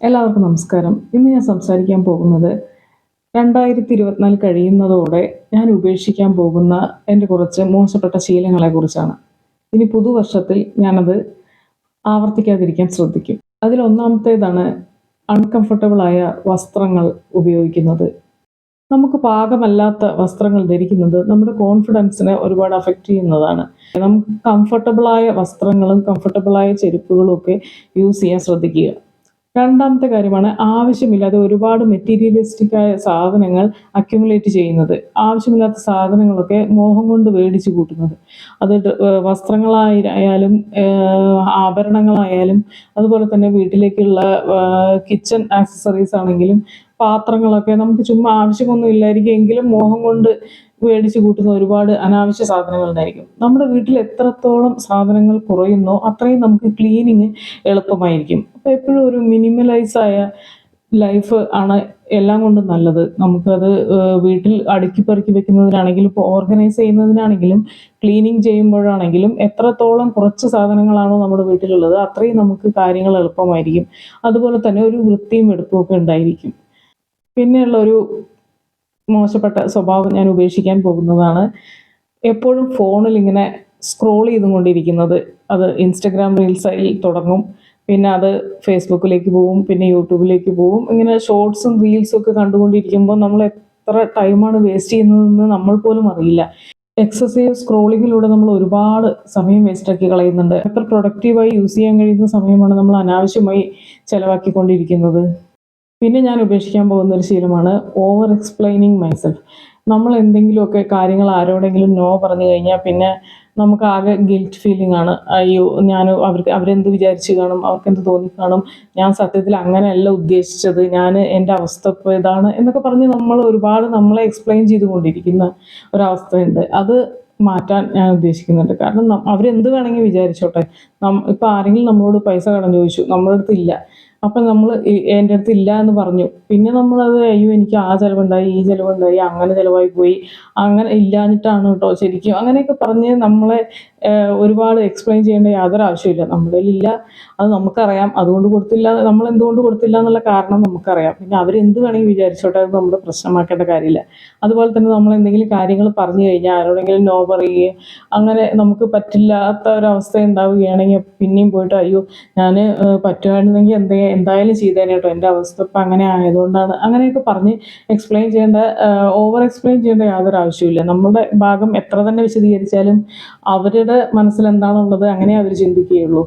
എല്ലാവർക്കും നമസ്കാരം. ഇന്ന് ഞാൻ സംസാരിക്കാൻ പോകുന്നത് രണ്ടായിരത്തി ഇരുപത്തിനാല് കഴിയുന്നതോടെ ഞാൻ ഉപേക്ഷിക്കാൻ പോകുന്ന എന്റെ കുറച്ച് മോശപ്പെട്ട ശീലങ്ങളെ കുറിച്ചാണ്. ഇനി പുതുവർഷത്തിൽ ഞാനത് ആവർത്തിക്കാതിരിക്കാൻ ശ്രദ്ധിക്കും. അതിലൊന്നാമത്തേതാണ് അൺകംഫർട്ടബിളായ വസ്ത്രങ്ങൾ ഉപയോഗിക്കുന്നത്. നമുക്ക് പാകമല്ലാത്ത വസ്ത്രങ്ങൾ ധരിക്കുന്നത് നമ്മുടെ കോൺഫിഡൻസിനെ ഒരുപാട് അഫക്റ്റ് ചെയ്യുന്നതാണ്. നമുക്ക് കംഫർട്ടബിളായ വസ്ത്രങ്ങളും കംഫർട്ടബിളായ ചെരുപ്പുകളും ഒക്കെ യൂസ് ചെയ്യാൻ ശ്രദ്ധിക്കുക. രണ്ടാമത്തെ കാര്യമാണ് ആവശ്യമില്ലാതെ ഒരുപാട് മെറ്റീരിയലിസ്റ്റിക് ആയ സാധനങ്ങൾ അക്യുമുലേറ്റ് ചെയ്യുന്നത്. ആവശ്യമില്ലാത്ത സാധനങ്ങളൊക്കെ മോഹം കൊണ്ട് മേടിച്ചു കൂട്ടുന്നത്. അത് വസ്ത്രങ്ങളായാലും ആഭരണങ്ങളായാലും അതുപോലെ തന്നെ വീട്ടിലേക്കുള്ള കിച്ചൺ ആക്സസറീസ് ആണെങ്കിലും പാത്രങ്ങളൊക്കെ നമുക്ക് ചുമ്മാ ആവശ്യമൊന്നും ഇല്ലായിരിക്കും എങ്കിലും മോഹം കൊണ്ട് മേടിച്ച് കൂട്ടുന്ന ഒരുപാട് അനാവശ്യ സാധനങ്ങൾ ഉണ്ടായിരിക്കും. നമ്മുടെ വീട്ടിൽ എത്രത്തോളം സാധനങ്ങൾ കുറയുന്നോ അത്രയും നമുക്ക് ക്ലീനിങ് എളുപ്പമായിരിക്കും. അപ്പോൾ എപ്പോഴും ഒരു മിനിമലൈസ് ആയ ലൈഫ് ആണ് എല്ലാം കൊണ്ടും നല്ലത്. നമുക്കത് വീട്ടിൽ അടുക്കി പെറുക്കി വെക്കുന്നതിനാണെങ്കിലും ഇപ്പോൾ ഓർഗനൈസ് ചെയ്യുന്നതിനാണെങ്കിലും ക്ലീനിങ് ചെയ്യുമ്പോഴാണെങ്കിലും എത്രത്തോളം കുറച്ച് സാധനങ്ങളാണോ നമ്മുടെ വീട്ടിലുള്ളത് അത്രയും നമുക്ക് കാര്യങ്ങൾ എളുപ്പമായിരിക്കും. അതുപോലെ തന്നെ ഒരു വൃത്തിയും എടുപ്പും ഒക്കെ ഉണ്ടായിരിക്കും. പിന്നെയുള്ള ഒരു മോശപ്പെട്ട സ്വഭാവം ഞാൻ ഉപേക്ഷിക്കാൻ പോകുന്നതാണ്. എപ്പോഴും ഫോണിൽ ഇങ്ങനെ സ്ക്രോൾ ചെയ്തുകൊണ്ടിരിക്കുന്നത്. അത് ഇൻസ്റ്റഗ്രാം റീൽസിൽ തുടങ്ങും. പിന്നെ അത് ഫേസ്ബുക്കിലേക്ക് പോവും പിന്നെ യൂട്യൂബിലേക്ക് പോവും. ഇങ്ങനെ ഷോർട്സും റീൽസും ഒക്കെ കണ്ടുകൊണ്ടിരിക്കുമ്പോൾ നമ്മൾ എത്ര ടൈമാണ് വേസ്റ്റ് ചെയ്യുന്നതെന്ന് നമ്മൾ പോലും അറിയില്ല. എക്സസൈവ് സ്ക്രോളിങ്ങിലൂടെ നമ്മൾ ഒരുപാട് സമയം വേസ്റ്റാക്കി കളയുന്നുണ്ട്. എത്ര പ്രൊഡക്റ്റീവായി യൂസ് ചെയ്യാൻ കഴിയുന്ന സമയമാണ് നമ്മൾ അനാവശ്യമായി ചെലവാക്കിക്കൊണ്ടിരിക്കുന്നത്. പിന്നെ ഞാൻ ഉപേക്ഷിക്കാൻ പോകുന്ന ഒരു ശീലമാണ് ഓവർ എക്സ്പ്ലെയിനിങ് മൈസെൽഫ് നമ്മൾ എന്തെങ്കിലുമൊക്കെ കാര്യങ്ങൾ ആരോടെങ്കിലും നോ പറഞ്ഞു കഴിഞ്ഞാൽ പിന്നെ നമുക്ക് ആകെ ഗിൽറ്റ് ഫീലിംഗ് ആണ്. അയ്യോ ഞാൻ അവർക്ക് അവരെന്ത് വിചാരിച്ചു കാണും അവർക്ക് എന്ത് തോന്നി കാണും ഞാൻ സത്യത്തിൽ അങ്ങനെയല്ല ഉദ്ദേശിച്ചത് ഞാൻ എന്റെ അവസ്ഥ ഇപ്പോൾ ഇതാണ് എന്നൊക്കെ പറഞ്ഞ് നമ്മൾ ഒരുപാട് നമ്മളെ എക്സ്പ്ലെയിൻ ചെയ്തുകൊണ്ടിരിക്കുന്ന ഒരവസ്ഥയുണ്ട്. അത് മാറ്റാൻ ഞാൻ ഉദ്ദേശിക്കുന്നുണ്ട്. കാരണം അവരെന്ത് വേണമെങ്കിൽ വിചാരിച്ചോട്ടെ. നം ഇപ്പം ആരെങ്കിലും നമ്മളോട് പൈസ കടം ചോദിച്ചു നമ്മുടെ ഇല്ല. അപ്പം നമ്മൾ എന്റെ അടുത്ത് ഇല്ല എന്ന് പറഞ്ഞു. പിന്നെ നമ്മളത് അയ്യോ എനിക്ക് ആ ചിലവുണ്ടായി ഈ ചിലവുണ്ടായി അങ്ങനെ ചിലവായി പോയി അങ്ങനെ ഇല്ലാഞ്ഞിട്ടാണ് കേട്ടോ ശരിക്കും അങ്ങനെയൊക്കെ പറഞ്ഞ് നമ്മളെ ഒരുപാട് എക്സ്പ്ലെയിൻ ചെയ്യേണ്ട യാതൊരു ആവശ്യമില്ല നമ്മുടെ ഇല്ല അത് നമുക്കറിയാം. അതുകൊണ്ട് കൊടുത്തില്ല നമ്മൾ എന്തുകൊണ്ട് കൊടുത്തില്ല എന്നുള്ള കാരണം നമുക്കറിയാം. പിന്നെ അവരെന്ത് വേണമെങ്കിൽ വിചാരിച്ചോട്ടെ അത് നമ്മൾ പ്രശ്നമാക്കേണ്ട കാര്യമില്ല. അതുപോലെ തന്നെ നമ്മൾ എന്തെങ്കിലും കാര്യങ്ങൾ പറഞ്ഞു കഴിഞ്ഞാൽ ആരോടെങ്കിലും നോ പറയുകയും അങ്ങനെ നമുക്ക് പറ്റില്ലാത്ത ഒരവസ്ഥ ഉണ്ടാവുകയാണെങ്കിൽ പിന്നെയും പോയിട്ട് അയ്യോ ഞാൻ പറ്റുമായിരുന്നെങ്കിൽ എന്തേ എന്തായാലും ചെയ്തേനെ കേട്ടോ എന്റെ അവസ്ഥ ഇപ്പം അങ്ങനെ ആയതുകൊണ്ടാണ്. അങ്ങനെയൊക്കെ പറഞ്ഞ് എക്സ്പ്ലെയിൻ ചെയ്യേണ്ട ഓവർ എക്സ്പ്ലെയിൻ ചെയ്യേണ്ട യാതൊരു ആവശ്യമില്ല നമ്മുടെ ഭാഗം എത്ര തന്നെ വിശദീകരിച്ചാലും അവരുടെ മനസ്സിൽ എന്താണുള്ളത് അങ്ങനെ അവർ ചിന്തിക്കുകയുള്ളൂ.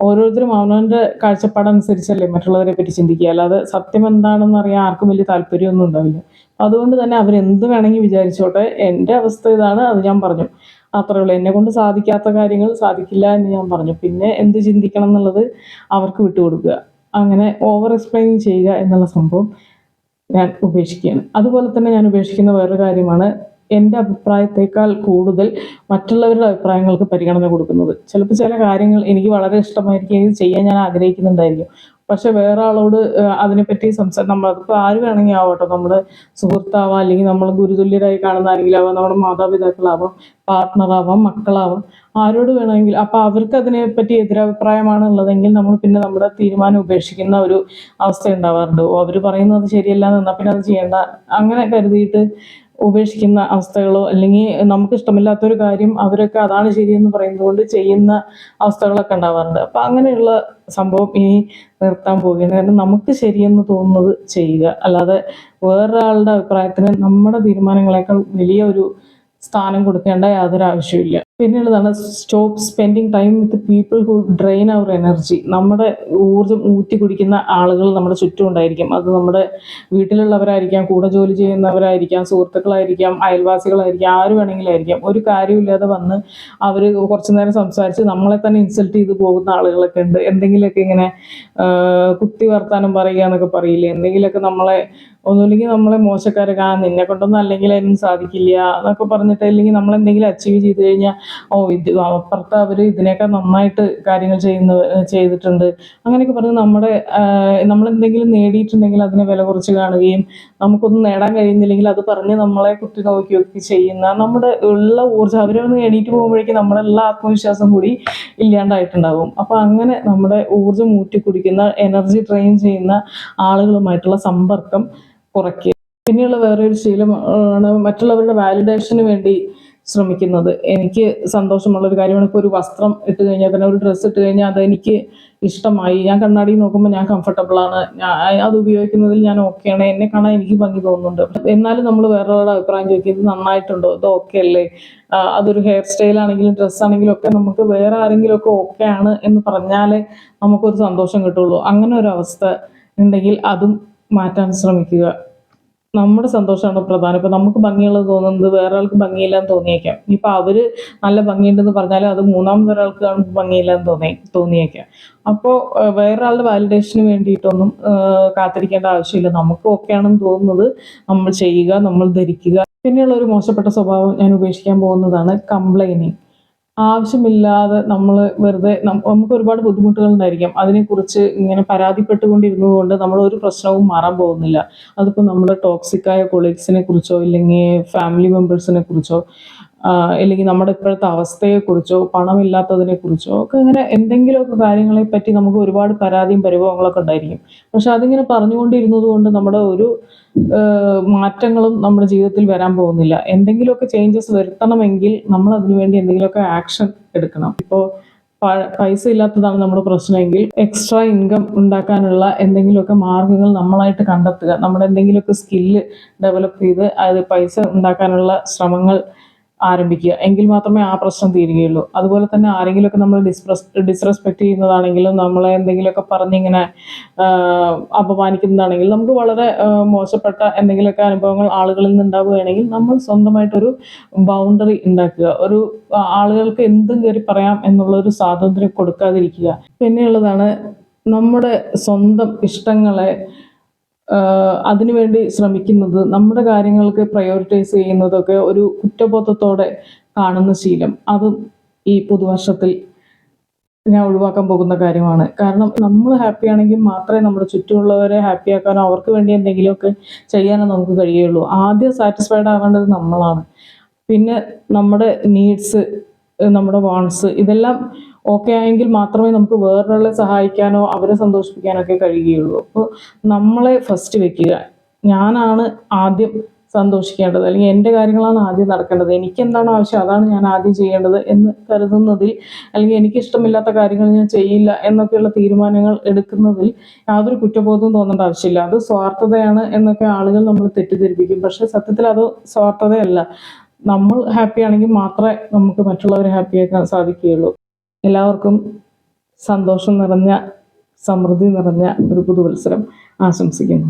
ഓരോരുത്തരും അവനവന്റെ കാഴ്ചപ്പാടനുസരിച്ചല്ലേ മറ്റുള്ളവരെ പറ്റി ചിന്തിക്കുക. അല്ലാതെ സത്യം എന്താണെന്ന് അറിയാൻ ആർക്കും വലിയ താല്പര്യമൊന്നും ഉണ്ടാവില്ല. അതുകൊണ്ട് തന്നെ അവരെന്ത് വേണമെങ്കിൽ വിചാരിച്ചോട്ടെ എന്റെ അവസ്ഥ ഇതാണ് അത് ഞാൻ പറഞ്ഞു. അത്രേ ഉള്ളൂ. എന്നെ കൊണ്ട് സാധിക്കാത്ത കാര്യങ്ങൾ സാധിക്കില്ല എന്ന് ഞാൻ പറഞ്ഞു. പിന്നെ എന്ത് ചിന്തിക്കണം എന്നുള്ളത് അവർക്ക് വിട്ടുകൊടുക്കുക. അങ്ങനെ ഓവർ എക്സ്പ്ലെയിൻ ചെയ്യുക എന്നുള്ള സംഭവം ഞാൻ ഉപേക്ഷിക്കുകയാണ്. അതുപോലെ തന്നെ ഞാൻ ഉപേക്ഷിക്കുന്ന വേറൊരു കാര്യമാണ് എന്റെ അഭിപ്രായത്തേക്കാൾ കൂടുതൽ മറ്റുള്ളവരുടെ അഭിപ്രായങ്ങൾക്ക് പരിഗണന കൊടുക്കുന്നത്. ചിലപ്പോൾ ചില കാര്യങ്ങൾ എനിക്ക് വളരെ ഇഷ്ടമായിരിക്കും ഇത് ചെയ്യാൻ ഞാൻ ആഗ്രഹിക്കുന്നുണ്ടായിരിക്കും. പക്ഷെ വേറെ ആളോട് അതിനെപ്പറ്റി സംസാരം നമ്മൾ അതിപ്പോൾ ആര് വേണമെങ്കിൽ ആവട്ടെ. നമ്മുടെ സുഹൃത്താവാം അല്ലെങ്കിൽ നമ്മൾ ഗുരുതുല്യരായി കാണുന്ന ആരെങ്കിലും ആവാം നമ്മുടെ മാതാപിതാക്കളാവാം പാർട്ട്ണറാവാം മക്കളാവാം ആരോട് വേണമെങ്കിൽ അപ്പോൾ അവർക്ക് അതിനെപ്പറ്റി എതിരഭിപ്രായമാണ് ഉള്ളതെങ്കിൽ നമ്മൾ പിന്നെ നമ്മുടെ തീരുമാനം ഉപേക്ഷിക്കുന്ന ഒരു അവസ്ഥ ഉണ്ടാവാറുണ്ട്. അവർ പറയുന്നത് ശരിയല്ല എന്നാൽ പിന്നെ അത് ചെയ്യേണ്ട. അങ്ങനെ കരുതിയിട്ട് ഉപേക്ഷിക്കുന്ന അവസ്ഥകളോ അല്ലെങ്കിൽ നമുക്ക് ഇഷ്ടമില്ലാത്തൊരു കാര്യം അവരൊക്കെ അതാണ് ശരിയെന്ന് പറയുന്നത് കൊണ്ട് ചെയ്യുന്ന അവസ്ഥകളൊക്കെ ഉണ്ടാവാറുണ്ട്. അപ്പം അങ്ങനെയുള്ള സംഭവം ഇനി നിർത്താൻ പോവുകയാണ്. കാരണം നമുക്ക് ശരിയെന്ന് തോന്നുന്നത് ചെയ്യുക. അല്ലാതെ വേറൊരാളുടെ അഭിപ്രായത്തിന് നമ്മുടെ തീരുമാനങ്ങളെക്കാൾ വലിയ ഒരു സ്ഥാനം കൊടുക്കേണ്ട യാതൊരു ആവശ്യമില്ല പിന്നെയുള്ളതാണ് stop spending time with people who drain our energy. നമ്മുടെ ഊർജം ഊറ്റി കുടിക്കുന്ന ആളുകൾ നമ്മുടെ ചുറ്റും ഉണ്ടായിരിക്കും. അത് നമ്മുടെ വീട്ടിലുള്ളവരായിരിക്കാം കൂടെ ജോലി ചെയ്യുന്നവരായിരിക്കാം സുഹൃത്തുക്കളായിരിക്കാം അയൽവാസികളായിരിക്കാം ആര് വേണമെങ്കിലും ആയിരിക്കാം ഒരു കാര്യമില്ലാതെ വന്ന് അവർ കുറച്ച് നേരം സംസാരിച്ച് നമ്മളെ തന്നെ ഇൻസൾട്ട് ചെയ്ത് പോകുന്ന ആളുകളൊക്കെ ഉണ്ട്. എന്തെങ്കിലുമൊക്കെ ഇങ്ങനെ കുത്തി വർത്താനം പറയുക എന്നൊക്കെ പറയില്ലേ? എന്തെങ്കിലുമൊക്കെ നമ്മളെ ഒന്നുമില്ലെങ്കിൽ നമ്മളെ മോശക്കാരൊക്കെ ആ നിന്നെ കൊണ്ടൊന്നും അല്ലെങ്കിൽ അതിനും സാധിക്കില്ല എന്നൊക്കെ പറഞ്ഞിട്ട് അല്ലെങ്കിൽ നമ്മൾ എന്തെങ്കിലും അച്ചീവ് ചെയ്ത് കഴിഞ്ഞാൽ ഓ ഇത് അപ്പുറത്ത് അവർ ഇതിനേക്കാൾ നന്നായിട്ട് കാര്യങ്ങൾ ചെയ്യുന്ന ചെയ്തിട്ടുണ്ട്. അങ്ങനെയൊക്കെ പറഞ്ഞ് നമ്മുടെ നമ്മൾ എന്തെങ്കിലും നേടിയിട്ടുണ്ടെങ്കിൽ അതിനെ വില കുറച്ച് കാണുകയും നമുക്കൊന്നും നേടാൻ കഴിയുന്നില്ലെങ്കിൽ അത് പറഞ്ഞ് നമ്മളെ കുത്തി നോക്കിയൊക്കെ ചെയ്യുന്ന നമ്മുടെ ഉള്ള ഊർജം അവരൊന്ന് എണീറ്റ് പോകുമ്പോഴേക്കും നമ്മുടെ എല്ലാ ആത്മവിശ്വാസം കൂടി ഇല്ലാണ്ടായിട്ടുണ്ടാകും അപ്പോൾ അങ്ങനെ നമ്മുടെ ഊർജം ഊറ്റി കുടിക്കുന്ന എനർജി ട്രെയിൻ ചെയ്യുന്ന ആളുകളുമായിട്ടുള്ള സമ്പർക്കം കുറയ്ക്കുക. പിന്നെയുള്ള വേറൊരു ശീലമാണ് മറ്റുള്ളവരുടെ വാലിഡേഷന് വേണ്ടി ശ്രമിക്കുന്നത്. എനിക്ക് സന്തോഷമുള്ള ഒരു കാര്യമാണ്. ഇപ്പോൾ ഒരു വസ്ത്രം ഇട്ട് കഴിഞ്ഞാൽ തന്നെ ഒരു ഡ്രസ്സ് ഇട്ട് കഴിഞ്ഞാൽ അതെനിക്ക് ഇഷ്ടമായി. ഞാൻ കണ്ണാടി നോക്കുമ്പോൾ ഞാൻ ഞാൻ അത് ഉപയോഗിക്കുന്നതിൽ ഞാൻ ഓക്കെയാണ് എന്നെ കാണാൻ എനിക്ക് ഭംഗി തോന്നുന്നുണ്ട്. എന്നാലും നമ്മൾ വേറൊരാളുടെ അഭിപ്രായം ചോദിക്കും ഇത് നന്നായിട്ടുണ്ടോ? ഇത് ഓക്കെ അല്ലേ? അതൊരു ഹെയർ സ്റ്റൈൽ ആണെങ്കിലും ഡ്രസ്സ് ആണെങ്കിലും ഒക്കെ നമുക്ക് വേറെ ആരെങ്കിലും ഒക്കെ ഓക്കെ ആണ് എന്ന് പറഞ്ഞാലേ നമുക്കൊരു സന്തോഷം കിട്ടുള്ളൂ. അങ്ങനെ ഒരു അവസ്ഥ ഉണ്ടെങ്കിൽ അതും മാറ്റാൻ ശ്രമിക്കുക. നമ്മുടെ സന്തോഷമാണ് പ്രധാനം. ഇപ്പം നമുക്ക് ഭംഗിയുള്ളത് തോന്നുന്നത് വേറെ ആൾക്ക് ഭംഗിയില്ലാന്ന് തോന്നിയേക്കാം. ഇപ്പം അവർ നല്ല ഭംഗിയുണ്ടെന്ന് പറഞ്ഞാൽ അത് മൂന്നാമത് ഒരാൾക്ക് കാണുമ്പോൾ ഭംഗിയില്ലാന്ന് തോന്നി തോന്നിയേക്കാം. അപ്പോൾ വേറെ ആളുടെ വാലിഡേഷന് വേണ്ടിയിട്ടൊന്നും കാത്തിരിക്കേണ്ട ആവശ്യമില്ല. നമുക്ക് ഓക്കെയാണെന്ന് തോന്നുന്നത് നമ്മൾ ചെയ്യുക നമ്മൾ ധരിക്കുക. പിന്നെയുള്ള ഒരു മോശപ്പെട്ട സ്വഭാവം ഞാൻ ഉപേക്ഷിക്കാൻ പോകുന്നതാണ് കംപ്ലൈനിങ് ആവശ്യമില്ലാതെ നമ്മൾ വെറുതെ നമുക്ക് ഒരുപാട് ബുദ്ധിമുട്ടുകൾ ഉണ്ടായിരിക്കും അതിനെക്കുറിച്ച് ഇങ്ങനെ പരാതിപ്പെട്ടുകൊണ്ടിരുന്നത് കൊണ്ട് നമ്മൾ ഒരു പ്രശ്നവും മാറാൻ പോകുന്നില്ല. അതിപ്പോൾ നമ്മുടെ ടോക്സിക്കായ കൊളീഗ്സിനെ കുറിച്ചോ ഇല്ലെങ്കിൽ ഫാമിലി മെമ്പേഴ്സിനെ കുറിച്ചോ അല്ലെങ്കിൽ നമ്മുടെ ഇപ്പോഴത്തെ അവസ്ഥയെക്കുറിച്ചോ പണമില്ലാത്തതിനെ കുറിച്ചോ ഒക്കെ ഇങ്ങനെ എന്തെങ്കിലുമൊക്കെ കാര്യങ്ങളെ പറ്റി നമുക്ക് ഒരുപാട് പരാതിയും പരിഭവങ്ങളൊക്കെ ഉണ്ടായിരിക്കും. പക്ഷെ അതിങ്ങനെ പറഞ്ഞുകൊണ്ടിരുന്നത് കൊണ്ട് നമ്മുടെ ഒരു മാറ്റങ്ങളും നമ്മുടെ ജീവിതത്തിൽ വരാൻ പോകുന്നില്ല. എന്തെങ്കിലുമൊക്കെ ചേഞ്ചസ് വരുത്തണമെങ്കിൽ നമ്മൾ അതിനുവേണ്ടി എന്തെങ്കിലുമൊക്കെ ആക്ഷൻ എടുക്കണം. ഇപ്പോൾ പൈസ ഇല്ലാത്തതാണ് നമ്മുടെ പ്രശ്നമെങ്കിൽ എക്സ്ട്രാ ഇൻകം ഉണ്ടാക്കാനുള്ള എന്തെങ്കിലുമൊക്കെ മാർഗങ്ങൾ നമ്മളായിട്ട് കണ്ടെത്തുക. നമ്മുടെ എന്തെങ്കിലുമൊക്കെ സ്കില്ല് ഡെവലപ്പ് ചെയ്ത് അത് പൈസ ഉണ്ടാക്കാനുള്ള ശ്രമങ്ങൾ ആരംഭിക്കുക. എങ്കിൽ മാത്രമേ ആ പ്രശ്നം തീരുകയുള്ളൂ. അതുപോലെ തന്നെ ആരെങ്കിലുമൊക്കെ നമ്മൾ ഡിസ്പ്രസ് ഡിസ്റെസ്പെക്ട് ചെയ്യുന്നതാണെങ്കിലും നമ്മളെ എന്തെങ്കിലുമൊക്കെ പറഞ്ഞിങ്ങനെ അപമാനിക്കുന്നതാണെങ്കിലും നമുക്ക് വളരെ മോശപ്പെട്ട എന്തെങ്കിലുമൊക്കെ അനുഭവങ്ങൾ ആളുകളിൽ നിന്ന് ഉണ്ടാവുകയാണെങ്കിൽ നമ്മൾ സ്വന്തമായിട്ടൊരു ബൗണ്ടറി ഉണ്ടാക്കുക. ഒരു ആളുകൾക്ക് എന്തും കയറി പറയാം എന്നുള്ള ഒരു സ്വാതന്ത്ര്യം കൊടുക്കാതിരിക്കുക. പിന്നെയുള്ളതാണ് നമ്മുടെ സ്വന്തം ഇഷ്ടങ്ങളെ അതിനുവേണ്ടി ശ്രമിക്കുന്നത് നമ്മുടെ കാര്യങ്ങൾക്ക് പ്രയോറിറ്റൈസ് ചെയ്യുന്നതൊക്കെ ഒരു കുറ്റബോധത്തോടെ കാണുന്ന ശീലം. അതും ഈ പുതുവർഷത്തിൽ ഞാൻ ഒഴിവാക്കാൻ പോകുന്ന കാര്യമാണ്. കാരണം നമ്മൾ ഹാപ്പി ആണെങ്കിൽ മാത്രമേ നമ്മുടെ ചുറ്റുമുള്ളവരെ ഹാപ്പി ആക്കാനോ അവർക്ക് വേണ്ടി എന്തെങ്കിലുമൊക്കെ ചെയ്യാനോ നമുക്ക് കഴിയുള്ളൂ. ആദ്യം സാറ്റിസ്ഫൈഡ് ആവേണ്ടത് നമ്മളാണ്. പിന്നെ നമ്മുടെ നീഡ്സ് നമ്മുടെ വാൺസ് ഇതെല്ലാം ഓക്കെ ആയെങ്കിൽ മാത്രമേ നമുക്ക് വേറൊരാളെ സഹായിക്കാനോ അവരെ സന്തോഷിപ്പിക്കാനോ ഒക്കെ കഴിയുകയുള്ളൂ. അപ്പോൾ നമ്മളെ ഫസ്റ്റ് വെക്കുക. ഞാനാണ് ആദ്യം സന്തോഷിക്കേണ്ടത്. അല്ലെങ്കിൽ എന്റെ കാര്യങ്ങളാണ് ആദ്യം നടക്കേണ്ടത്. എനിക്ക് എന്താണ് ആവശ്യം? അതാണ് ഞാൻ ആദ്യം ചെയ്യേണ്ടത് എന്ന് കരുതുന്നതിൽ അല്ലെങ്കിൽ എനിക്ക് ഇഷ്ടമില്ലാത്ത കാര്യങ്ങൾ ഞാൻ ചെയ്യില്ല എന്നൊക്കെയുള്ള തീരുമാനങ്ങൾ എടുക്കുന്നതിൽ യാതൊരു കുറ്റബോധവും തോന്നേണ്ട ആവശ്യമില്ല. അത് സ്വാർത്ഥതയാണ് എന്നൊക്കെ ആളുകൾ നമ്മൾ തെറ്റിദ്ധരിപ്പിക്കും. പക്ഷേ സത്യത്തിൽ അത് സ്വാർത്ഥതയല്ല. നമ്മൾ ഹാപ്പി ആണെങ്കിൽ മാത്രമേ നമുക്ക് മറ്റുള്ളവരെ ഹാപ്പിയാക്കാൻ സാധിക്കുകയുള്ളൂ. എല്ലാവർക്കും സന്തോഷം നിറഞ്ഞ സമൃദ്ധി നിറഞ്ഞ ഒരു പുതുവത്സരം ആശംസിക്കുന്നു.